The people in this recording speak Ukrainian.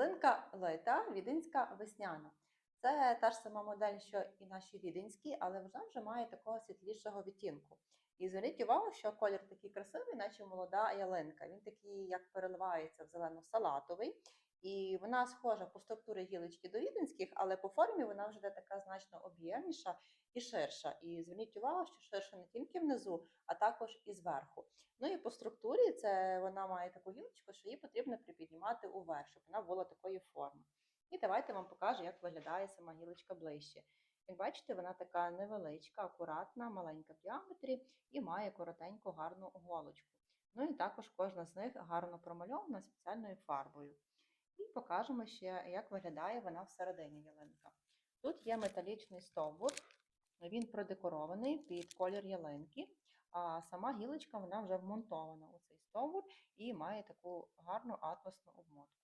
Ялинка лита, віденська весняна. Це та ж сама модель, що і наші віденські, але вона вже має такого світлішого відтінку. І зверніть увагу, що колір такий красивий, наче молода ялинка. Він такий, як переливається в зелено-салатовий. І вона схожа по структурі гілочки до віденських, але по формі вона вже така значно об'ємніша і ширша. І зверніть увагу, що ширша не тільки внизу, а також і зверху. Ну і по структурі це вона має таку гілочку, що її потрібно припіднімати уверх, щоб вона була такої форми. І давайте вам покажу, як виглядає сама гілочка ближче. Як бачите, вона така невеличка, акуратна, маленька в діаметрі і має коротеньку гарну голочку. Ну і також кожна з них гарно промальована спеціальною фарбою. І покажемо ще, як виглядає вона всередині ялинка. Тут є металічний стовбур, він продекорований під колір ялинки, а сама гілочка вона вже вмонтована у цей стовбур і має таку гарну атласну обмотку.